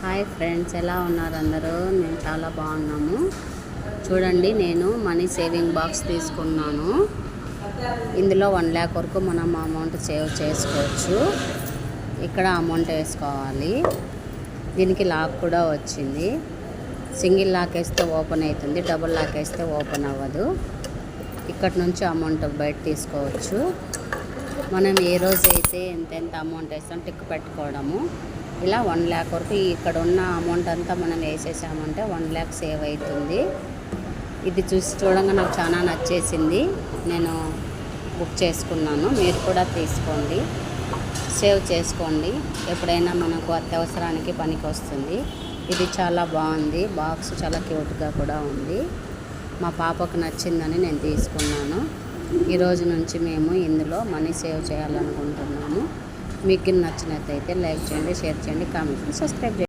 Hi friends ఎలా ఉన్నారు అందరూ? మేము చాలా బాగున్నాము. చూడండి నేను మనీ సేవింగ్ బాక్స్ తీసుకున్నాను. ఇందులో వన్ ల్యాక్ వరకు మనం అమౌంట్ సేవ్ చేసుకోవచ్చు. ఇక్కడ అమౌంట్ వేసుకోవాలి. దీనికి లాక్ కూడా వచ్చింది. సింగిల్ లాక్ వేస్తే ఓపెన్ అవుతుంది డబుల్ లాక్ వేస్తే ఓపెన్ అవ్వదు. ఇక్కడ నుంచి అమౌంట్ బయట తీసుకోవచ్చు. మనం ఏ రోజు అయితే ఎంత ఎంత అమౌంట్ వేస్తాం టిక్ పెట్టుకోవడము. ఇలా వన్ ల్యాక్ వరకు ఇక్కడ ఉన్న అమౌంట్ అంతా మనం వేసేసామంటే వన్ ల్యాక్ సేవ్ అవుతుంది. ఇది చూసి చూడంగా నాకు చాలా నచ్చేసింది. నేను బుక్ చేసుకున్నాను. మీరు కూడా తీసుకోండి. సేవ్ చేసుకోండి. ఎప్పుడైనా మనకు అత్యవసరానికి పనికి వస్తుంది. ఇది చాలా బాగుంది. బాక్స్ చాలా క్యూట్గా కూడా ఉంది. మా పాపకు నచ్చిందని నేను తీసుకున్నాను. ఈరోజు నుంచి మేము ఇందులో మనీ సేవ్ చేయాలనుకుంటున్నాము. మీకు నచ్చినట్లయితే లైక్ చేయండి షేర్ చేయండి కామెంట్ చేయండి సబ్స్క్రైబ్ చేయండి.